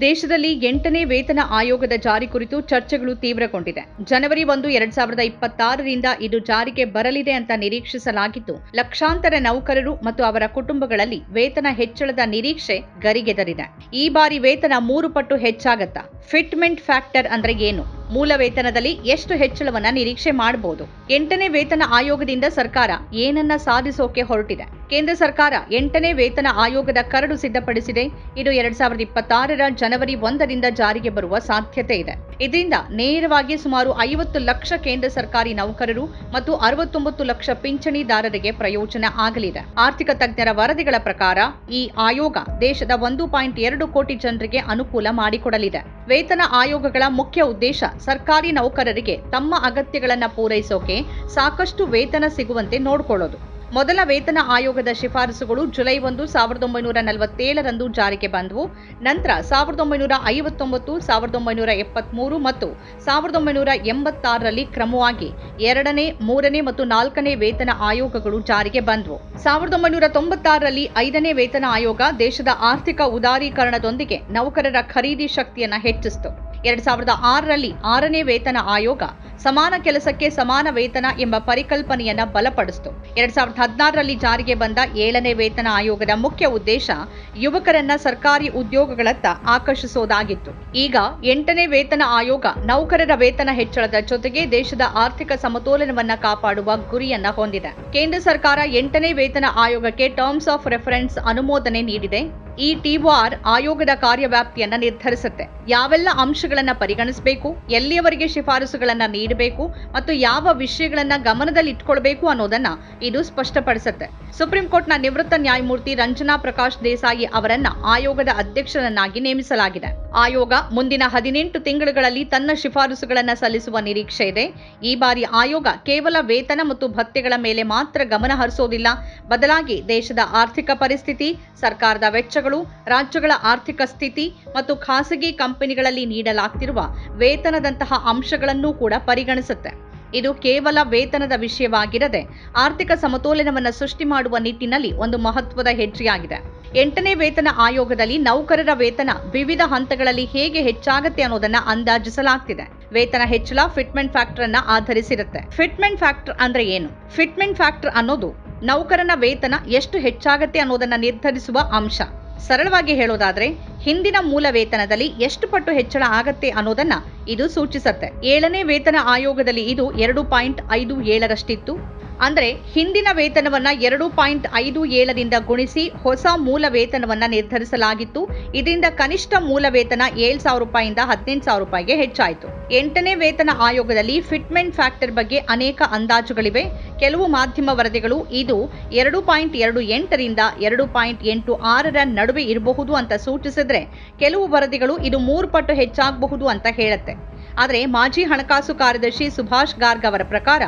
ದೇಶದಲ್ಲಿ ಎಂಟನೇ ವೇತನ ಆಯೋಗದ ಜಾರಿ ಕುರಿತು ಚರ್ಚೆಗಳು ತೀವ್ರಗೊಂಡಿದೆ. ಜನವರಿ ಒಂದು, ಎರಡ್ ಸಾವಿರದ ಇಪ್ಪತ್ತಾರರಿಂದ ಇದು ಜಾರಿಗೆ ಬರಲಿದೆ ಅಂತ ನಿರೀಕ್ಷಿಸಲಾಗಿದ್ದು ಲಕ್ಷಾಂತರ ನೌಕರರು ಮತ್ತು ಅವರ ಕುಟುಂಬಗಳಲ್ಲಿ ವೇತನ ಹೆಚ್ಚಳದ ನಿರೀಕ್ಷೆ ಗರಿಗೆದರಿದೆ. ಈ ಬಾರಿ ವೇತನ ಮೂರು ಪಟ್ಟು ಹೆಚ್ಚಾಗತ್ತಾ? ಫಿಟ್ಮೆಂಟ್ ಫ್ಯಾಕ್ಟರ್ ಅಂದ್ರೆ ಏನು? ಮೂಲ ವೇತನದಲ್ಲಿ ಎಷ್ಟು ಹೆಚ್ಚಳವನ್ನ ನಿರೀಕ್ಷೆ ಮಾಡಬಹುದು ಎಂಟನೇ ವೇತನ ಆಯೋಗದಿಂದ ಸರ್ಕಾರ ಏನನ್ನ ಸಾಧಿಸೋಕೆ ಹೊರಟಿದೆ. ಕೇಂದ್ರ ಸರ್ಕಾರ ಎಂಟನೇ ವೇತನ ಆಯೋಗದ ಕರಡು ಸಿದ್ಧಪಡಿಸಿದೆ. ಇದು ಎರಡ್ ಸಾವಿರದ ಇಪ್ಪತ್ತಾರರ ಜನವರಿ ಒಂದರಿಂದ ಜಾರಿಗೆ ಬರುವ ಸಾಧ್ಯತೆ ಇದೆ. ಇದರಿಂದ ನೇರವಾಗಿ ಸುಮಾರು ಐವತ್ತು ಲಕ್ಷ ಕೇಂದ್ರ ಸರ್ಕಾರಿ ನೌಕರರು ಮತ್ತು ಅರವತ್ತೊಂಬತ್ತು ಲಕ್ಷ ಪಿಂಚಣಿದಾರರಿಗೆ ಪ್ರಯೋಜನ ಆಗಲಿದೆ. ಆರ್ಥಿಕ ತಜ್ಞರ ವರದಿಗಳ ಪ್ರಕಾರ ಈ ಆಯೋಗ ದೇಶದ ಒಂದು ಪಾಯಿಂಟ್ ಎರಡು ಕೋಟಿ ಜನರಿಗೆ ಅನುಕೂಲ ಮಾಡಿಕೊಡಲಿದೆ. ವೇತನ ಆಯೋಗಗಳ ಮುಖ್ಯ ಉದ್ದೇಶ ಸರ್ಕಾರಿ ನೌಕರರಿಗೆ ತಮ್ಮ ಅಗತ್ಯಗಳನ್ನು ಪೂರೈಸೋಕೆ ಸಾಕಷ್ಟು ವೇತನ ಸಿಗುವಂತೆ ನೋಡಿಕೊಳ್ಳೋದು. ಮೊದಲ ವೇತನ ಆಯೋಗದ ಶಿಫಾರಸುಗಳು ಜುಲೈ ಒಂದು, ಸಾವಿರದ ಒಂಬೈನೂರ ನಲವತ್ತೇಳರಂದು ಜಾರಿಗೆ ಬಂದವು. ನಂತರ ಸಾವಿರದ ಒಂಬೈನೂರ ಐವತ್ತೊಂಬತ್ತು, ಸಾವಿರದ ಒಂಬೈನೂರ ಎಪ್ಪತ್ಮೂರು ಮತ್ತು ಸಾವಿರದ ಒಂಬೈನೂರ ಎಂಬತ್ತಾರರಲ್ಲಿ ಕ್ರಮವಾಗಿ ಎರಡನೇ, ಮೂರನೇ ಮತ್ತು ನಾಲ್ಕನೇ ವೇತನ ಆಯೋಗಗಳು ಜಾರಿಗೆ ಬಂದವು. ಸಾವಿರದ ಒಂಬೈನೂರ ತೊಂಬತ್ತಾರರಲ್ಲಿ ಐದನೇ ವೇತನ ಆಯೋಗ ದೇಶದ ಆರ್ಥಿಕ ಉದಾರೀಕರಣದೊಂದಿಗೆ ನೌಕರರ ಖರೀದಿ ಶಕ್ತಿಯನ್ನು ಹೆಚ್ಚಿಸಿತು. ಎರಡ್ ಸಾವಿರದ ಆರರಲ್ಲಿ ಆರನೇ ವೇತನ ಆಯೋಗ ಸಮಾನ ಕೆಲಸಕ್ಕೆ ಸಮಾನ ವೇತನ ಎಂಬ ಪರಿಕಲ್ಪನೆಯನ್ನ ಬಲಪಡಿಸಿತು. ಎರಡ್ ಸಾವಿರದ ಹದಿನಾರರಲ್ಲಿ ಜಾರಿಗೆ ಬಂದ ಏಳನೇ ವೇತನ ಆಯೋಗದ ಮುಖ್ಯ ಉದ್ದೇಶ ಯುವಕರನ್ನ ಸರ್ಕಾರಿ ಉದ್ಯೋಗಗಳತ್ತ ಆಕರ್ಷಿಸೋದಾಗಿತ್ತು. ಈಗ ಎಂಟನೇ ವೇತನ ಆಯೋಗ ನೌಕರರ ವೇತನ ಹೆಚ್ಚಳದ ಜೊತೆಗೆ ದೇಶದ ಆರ್ಥಿಕ ಸಮತೋಲನವನ್ನ ಕಾಪಾಡುವ ಗುರಿಯನ್ನ ಹೊಂದಿದೆ. ಕೇಂದ್ರ ಸರ್ಕಾರ ಎಂಟನೇ ವೇತನ ಆಯೋಗಕ್ಕೆ ಟರ್ಮ್ಸ್ ಆಫ್ ರೆಫರೆನ್ಸ್ ಅನುಮೋದನೆ ನೀಡಿದೆ. ಈ ಟಿಒಆರ್ ಆಯೋಗದ ಕಾರ್ಯವ್ಯಾಪ್ತಿಯನ್ನ ನಿರ್ಧರಿಸುತ್ತೆ. ಯಾವೆಲ್ಲ ಅಂಶಗಳನ್ನ ಪರಿಗಣಿಸಬೇಕು, ಎಲ್ಲಿಯವರೆಗೆ ಶಿಫಾರಸುಗಳನ್ನ ನೀಡಬೇಕು ಮತ್ತು ಯಾವ ವಿಷಯಗಳನ್ನ ಗಮನದಲ್ಲಿ ಇಟ್ಕೊಳ್ಬೇಕು ಅನ್ನೋದನ್ನ ಇದು ಸ್ಪಷ್ಟಪಡಿಸುತ್ತೆ. ಸುಪ್ರೀಂ ಕೋರ್ಟ್ನ ನಿವೃತ್ತ ನ್ಯಾಯಮೂರ್ತಿ ರಂಜನಾ ಪ್ರಕಾಶ್ ದೇಸಾಯಿ ಅವರನ್ನ ಆಯೋಗದ ಅಧ್ಯಕ್ಷರನ್ನಾಗಿ ನೇಮಿಸಲಾಗಿದೆ. ಆಯೋಗ ಮುಂದಿನ ಹದಿನೆಂಟು ತಿಂಗಳುಗಳಲ್ಲಿ ತನ್ನ ಶಿಫಾರಸುಗಳನ್ನ ಸಲ್ಲಿಸುವ ನಿರೀಕ್ಷೆ ಇದೆ. ಈ ಬಾರಿ ಆಯೋಗ ಕೇವಲ ವೇತನ ಮತ್ತು ಭತ್ಯೆಗಳ ಮೇಲೆ ಮಾತ್ರ ಗಮನ ಹರಿಸೋದಿಲ್ಲ. ಬದಲಾಗಿ ದೇಶದ ಆರ್ಥಿಕ ಪರಿಸ್ಥಿತಿ, ಸರ್ಕಾರದ ವೆಚ್ಚಗಳು ರಾಜ್ಯಗಳ ಆರ್ಥಿಕ ಸ್ಥಿತಿ ಮತ್ತು ಖಾಸಗಿ ಕಂಪನಿಗಳಲ್ಲಿ ನೀಡಲಾಗ್ತಿರುವ ವೇತನದಂತಹ ಅಂಶಗಳನ್ನು ಕೂಡ ಪರಿಗಣಿಸುತ್ತೆ. ಇದು ಕೇವಲ ವೇತನದ ವಿಷಯವಾಗಿರದೆ ಆರ್ಥಿಕ ಸಮತೋಲನವನ್ನು ಸೃಷ್ಟಿ ಮಾಡುವ ನಿಟ್ಟಿನಲ್ಲಿ ಒಂದು ಮಹತ್ವದ ಹೆಜ್ಜೆಯಾಗಿದೆ. ಎಂಟನೇ ವೇತನ ಆಯೋಗದಲ್ಲಿ ನೌಕರರ ವೇತನ ವಿವಿಧ ಹಂತಗಳಲ್ಲಿ ಹೇಗೆ ಹೆಚ್ಚಾಗುತ್ತೆ ಅನ್ನೋದನ್ನ ಅಂದಾಜಿಸಲಾಗ್ತಿದೆ. ವೇತನ ಹೆಚ್ಚಳ ಫಿಟ್ಮೆಂಟ್ ಫ್ಯಾಕ್ಟರ್ ಅನ್ನ ಆಧರಿಸಿರುತ್ತೆ. ಫಿಟ್ಮೆಂಟ್ ಫ್ಯಾಕ್ಟರ್ ಅಂದ್ರೆ ಏನು? ಫಿಟ್ಮೆಂಟ್ ಫ್ಯಾಕ್ಟರ್ ಅನ್ನೋದು ನೌಕರನ ವೇತನ ಎಷ್ಟು ಹೆಚ್ಚಾಗತ್ತೆ ಅನ್ನೋದನ್ನ ನಿರ್ಧರಿಸುವ ಅಂಶ. ಸರಳವಾಗಿ ಹೇಳೋದಾದ್ರೆ, ಹಿಂದಿನ ಮೂಲ ವೇತನದಲ್ಲಿ ಎಷ್ಟು ಪಟ್ಟು ಹೆಚ್ಚಳ ಆಗತ್ತೆ ಅನ್ನೋದನ್ನ ಇದು ಸೂಚಿಸತ್ತೆ. ಏಳನೇ ವೇತನ ಆಯೋಗದಲ್ಲಿ ಇದು ಎರಡು ಪಾಯಿಂಟ್ ಐದು ಏಳರಷ್ಟಿತ್ತು. ಅಂದ್ರೆ ಹಿಂದಿನ ವೇತನವನ್ನ ಎರಡು ಪಾಯಿಂಟ್ ಐದು ಏಳರಿಂದ ಗುಣಿಸಿ ಹೊಸ ಮೂಲ ವೇತನವನ್ನ ನಿರ್ಧರಿಸಲಾಗಿತ್ತು. ಇದರಿಂದ ಕನಿಷ್ಠ ಮೂಲ ವೇತನ ಏಳು ಸಾವಿರ ರೂಪಾಯಿಂದ ಹದಿನೆಂಟು ಸಾವಿರ ರೂಪಾಯಿಗೆ ಹೆಚ್ಚಾಯಿತು. ಎಂಟನೇ ವೇತನ ಆಯೋಗದಲ್ಲಿ ಫಿಟ್ಮೆಂಟ್ ಫ್ಯಾಕ್ಟರ್ ಬಗ್ಗೆ ಅನೇಕ ಅಂದಾಜುಗಳಿವೆ. ಕೆಲವು ಮಾಧ್ಯಮ ವರದಿಗಳು ಇದು ಎರಡು ಪಾಯಿಂಟ್ ಎರಡು ಎಂಟರಿಂದ ಎರಡು ಪಾಯಿಂಟ್ ಎಂಟು ಆರರ ನಡುವೆ ಇರಬಹುದು ಅಂತ ಸೂಚಿಸಿದ್ರೆ, ಕೆಲವು ವರದಿಗಳು ಇದು ಮೂರು ಪಟ್ಟು ಹೆಚ್ಚಾಗಬಹುದು ಅಂತ ಹೇಳುತ್ತೆ. ಆದರೆ ಮಾಜಿ ಹಣಕಾಸು ಕಾರ್ಯದರ್ಶಿ ಸುಭಾಷ್ ಗಾರ್ಗ್ ಅವರ ಪ್ರಕಾರ,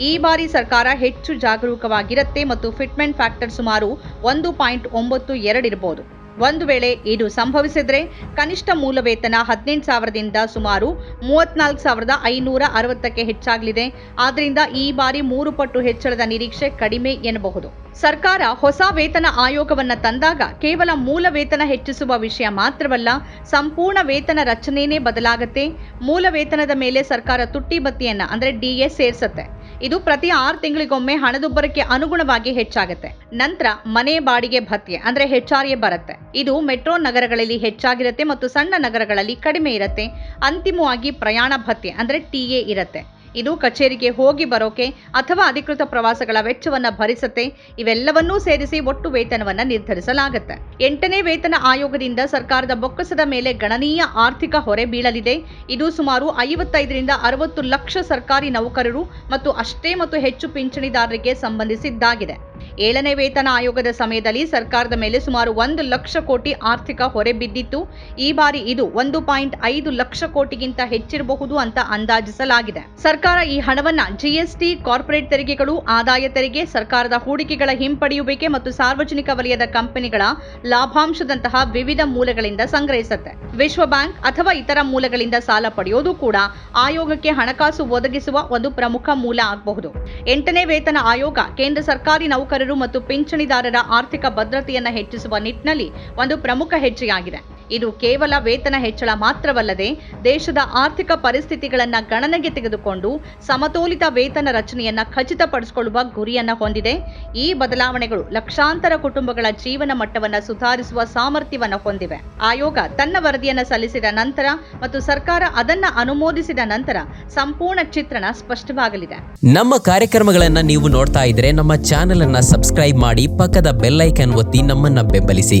ಈ ಬಾರಿ ಸರ್ಕಾರ ಹೆಚ್ಚು ಜಾಗರೂಕವಾಗಿರುತ್ತೆ ಮತ್ತು ಫಿಟ್ಮೆಂಟ್ ಫ್ಯಾಕ್ಟರ್ ಸುಮಾರು ಒಂದು ಪಾಯಿಂಟ್ ಒಂಬತ್ತು ಎರಡಿರಬಹುದು ಒಂದು ವೇಳೆ ಇದು ಸಂಭವಿಸಿದರೆ ಕನಿಷ್ಠ ಮೂಲ ವೇತನ ಹದಿನೆಂಟು ಸಾವಿರದಿಂದ ಸುಮಾರು ಮೂವತ್ನಾಲ್ಕು ಸಾವಿರದ ಐನೂರ ಅರವತ್ತಕ್ಕೆ ಹೆಚ್ಚಾಗಲಿದೆ. ಆದ್ದರಿಂದ ಈ ಬಾರಿ ಮೂರು ಪಟ್ಟು ಹೆಚ್ಚಳದ ನಿರೀಕ್ಷೆ ಕಡಿಮೆ ಎನ್ನಬಹುದು. ಸರ್ಕಾರ ಹೊಸ ವೇತನ ಆಯೋಗವನ್ನು ತಂದಾಗ ಕೇವಲ ಮೂಲ ವೇತನ ಹೆಚ್ಚಿಸುವ ವಿಷಯ ಮಾತ್ರವಲ್ಲ, ಸಂಪೂರ್ಣ ವೇತನ ರಚನೆಯೇ ಬದಲಾಗತ್ತೆ. ಮೂಲ ವೇತನದ ಮೇಲೆ ಸರ್ಕಾರ ತುಟ್ಟಿ ಬತ್ತಿಯನ್ನ ಅಂದ್ರೆ ಡಿಎ ಸೇರ್ಸತ್ತೆ. ಇದು ಪ್ರತಿ ಆರು ತಿಂಗಳಿಗೊಮ್ಮೆ ಹಣದುಬ್ಬರಕ್ಕೆ ಅನುಗುಣವಾಗಿ ಹೆಚ್ಚಾಗುತ್ತೆ. ನಂತರ ಮನೆ ಬಾಡಿಗೆ ಭತ್ಯೆ, ಅಂದ್ರೆ ಹೆಚ್ಚಾರಿಯೇ ಬರುತ್ತೆ. ಇದು ಮೆಟ್ರೋ ನಗರಗಳಲ್ಲಿ ಹೆಚ್ಚಾಗಿರುತ್ತೆ ಮತ್ತು ಸಣ್ಣ ನಗರಗಳಲ್ಲಿ ಕಡಿಮೆ ಇರುತ್ತೆ. ಅಂತಿಮವಾಗಿ ಪ್ರಯಾಣ ಭತ್ಯೆ, ಅಂದ್ರೆ ಎ ಇರುತ್ತೆ. ಇದು ಕಚೇರಿಗೆ ಹೋಗಿ ಬರೋಕೆ ಅಥವಾ ಅಧಿಕೃತ ಪ್ರವಾಸಗಳ ವೆಚ್ಚವನ್ನ ಭರಿಸುತ್ತೆ. ಇವೆಲ್ಲವನ್ನೂ ಸೇರಿಸಿ ಒಟ್ಟು ವೇತನವನ್ನ ನಿರ್ಧರಿಸಲಾಗುತ್ತೆ. ಎಂಟನೇ ವೇತನ ಆಯೋಗದಿಂದ ಸರ್ಕಾರದ ಬೊಕ್ಕಸದ ಮೇಲೆ ಗಣನೀಯ ಆರ್ಥಿಕ ಹೊರೆ ಬೀಳಲಿದೆ. ಇದು ಸುಮಾರು ಐವತ್ತೈದರಿಂದ ಅರವತ್ತು ಲಕ್ಷ ಸರ್ಕಾರಿ ನೌಕರರು ಮತ್ತು ಅಷ್ಟೇ ಮತ್ತು ಹೆಚ್ಚು ಪಿಂಚಣಿದಾರರಿಗೆ ಸಂಬಂಧಿಸಿದ್ದಾಗಿದೆ. ಏಳನೇ ವೇತನ ಆಯೋಗದ ಸಮಯದಲ್ಲಿ ಸರ್ಕಾರದ ಮೇಲೆ ಸುಮಾರು ಒಂದು ಲಕ್ಷ ಕೋಟಿ ಆರ್ಥಿಕ ಹೊರೆ ಬಿದ್ದಿತ್ತು. ಈ ಬಾರಿ ಇದು ಒಂದು ಪಾಯಿಂಟ್ ಐದು ಲಕ್ಷ ಕೋಟಿಗಿಂತ ಹೆಚ್ಚಿರಬಹುದು ಅಂತ ಅಂದಾಜಿಸಲಾಗಿದೆ. ಸರ್ಕಾರ ಈ ಹಣವನ್ನ ಜಿಎಸ್ಟಿ ಕಾರ್ಪೊರೇಟ್ ತೆರಿಗೆಗಳು, ಆದಾಯ ತೆರಿಗೆ, ಸರ್ಕಾರದ ಹೂಡಿಕೆಗಳ ಹಿಂಪಡೆಯುವಿಕೆ ಮತ್ತು ಸಾರ್ವಜನಿಕ ವಲಯದ ಕಂಪನಿಗಳ ಲಾಭಾಂಶದಂತಹ ವಿವಿಧ ಮೂಲಗಳಿಂದ ಸಂಗ್ರಹಿಸುತ್ತೆ. ವಿಶ್ವ ಬ್ಯಾಂಕ್ ಅಥವಾ ಇತರ ಮೂಲಗಳಿಂದ ಸಾಲ ಪಡೆಯೋದು ಕೂಡ ಆಯೋಗಕ್ಕೆ ಹಣಕಾಸು ಒದಗಿಸುವ ಒಂದು ಪ್ರಮುಖ ಮೂಲ ಆಗಬಹುದು. ಎಂಟನೇ ವೇತನ ಆಯೋಗ ಕೇಂದ್ರ ಸರ್ಕಾರಿ ನೌಕರರು ಮತ್ತು ಪಿಂಚಣಿದಾರರ ಆರ್ಥಿಕ ಭದ್ರತೆಯನ್ನು ಹೆಚ್ಚಿಸುವ ನಿಟ್ಟಿನಲ್ಲಿ ಒಂದು ಪ್ರಮುಖ ಹೆಜ್ಜೆಯಾಗಿದೆ. ಇದು ಕೇವಲ ವೇತನ ಹೆಚ್ಚಳ ಮಾತ್ರವಲ್ಲದೆ ದೇಶದ ಆರ್ಥಿಕ ಪರಿಸ್ಥಿತಿಗಳನ್ನು ಗಣನೆಗೆ ತೆಗೆದುಕೊಂಡು ಸಮತೋಲಿತ ವೇತನ ರಚನೆಯನ್ನ ಖಚಿತಪಡಿಸಿಕೊಳ್ಳುವ ಗುರಿಯನ್ನ ಹೊಂದಿದೆ. ಈ ಬದಲಾವಣೆಗಳು ಲಕ್ಷಾಂತರ ಕುಟುಂಬಗಳ ಜೀವನ ಮಟ್ಟವನ್ನು ಸುಧಾರಿಸುವ ಸಾಮರ್ಥ್ಯವನ್ನು ಹೊಂದಿವೆ. ಆಯೋಗ ತನ್ನ ವರದಿಯನ್ನ ಸಲ್ಲಿಸಿದ ನಂತರ ಮತ್ತು ಸರ್ಕಾರ ಅದನ್ನ ಅನುಮೋದಿಸಿದ ನಂತರ ಸಂಪೂರ್ಣ ಚಿತ್ರಣ ಸ್ಪಷ್ಟವಾಗಲಿದೆ. ನಮ್ಮ ಕಾರ್ಯಕ್ರಮಗಳನ್ನ ನೀವು ನೋಡ್ತಾ ಇದ್ರೆ ನಮ್ಮ ಚಾನೆಲ್ ಅನ್ನ ಸಬ್ಸ್ಕ್ರೈಬ್ ಮಾಡಿ ಪಕ್ಕದ ಬೆಲ್ಲೈಕನ್ ಒತ್ತಿ ನಮ್ಮನ್ನ ಬೆಂಬಲಿಸಿ.